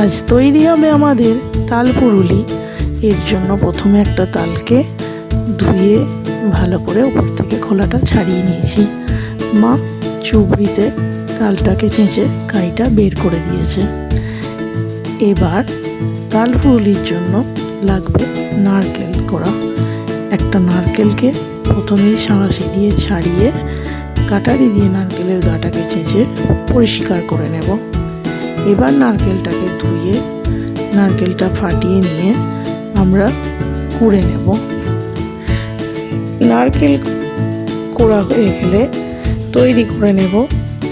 আজ তৈরি হবে আমাদের তাল পুরুলি। এর জন্য প্রথমে একটা তালকে ধুয়ে ভালো করে উপর থেকে খোলাটা ছাড়িয়ে নিয়েছি। মা চুবড়িতে তালটাকে চেঁচে কাইটা বের করে দিয়েছে। এবার তাল পুরুলির জন্য লাগবে নারকেল করা একটা নারকেলকে প্রথমেই সাঁড়াশি দিয়ে ছাড়িয়ে কাটারি দিয়ে নারকেলের গাটাকে চেঁচে পরিষ্কার করে নেব। এবার নারকেলটাকে ধুয়ে, নারকেলটা ফাটিয়ে নিয়ে আমরা কুড়ে নেব। নারকেল কোড়া হয়ে গেলে তৈরি করে নেব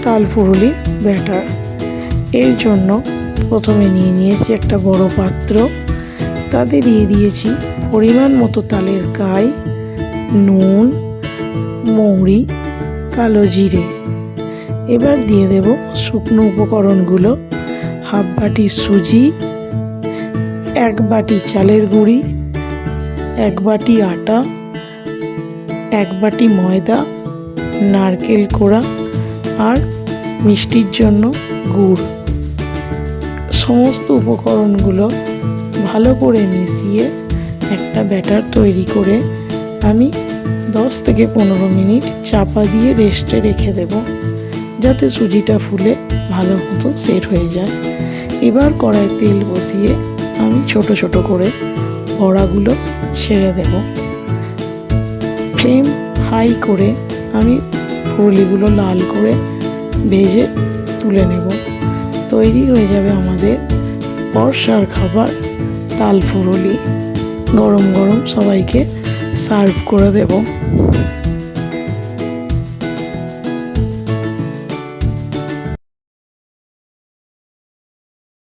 তাল পুরুলি ব্যাটার। এর জন্য প্রথমে নিয়ে নিয়েছি একটা বড় পাত্র। তাতে দিয়ে দিয়েছি পরিমাণ মতো তালের গায়ে নুন, মৌরি, কালো জিরে। এবার দিয়ে দেব শুকনো উপকরণগুলো। হাফ বাটি সুজি, এক বাটি চালের গুঁড়ি, এক বাটি আটা, এক বাটি ময়দা, নারকেল কোড়া আর মিষ্টির জন্য গুড়। সমস্ত উপকরণগুলো ভালো করে মিশিয়ে একটা ব্যাটার তৈরি করে আমি দশ থেকে পনেরো মিনিট চাপা দিয়ে রেস্টে রেখে দেব, যাতে সুজিটা ফুলে ভালো মতো সেট হয়ে যায়। এবার কড়ায় তেল বসিয়ে আমি ছোট ছোট করে বড়াগুলো ছেড়ে দেব। ফ্লেম হাই করে আমি ফুলিগুলো লাল করে ভেজে তুলে নেব। তৈরি হয়ে যাবে আমাদের বর্ষার খাবার তাল ফুরুলি। গরম গরম সবাইকে সার্ভ করে দেব।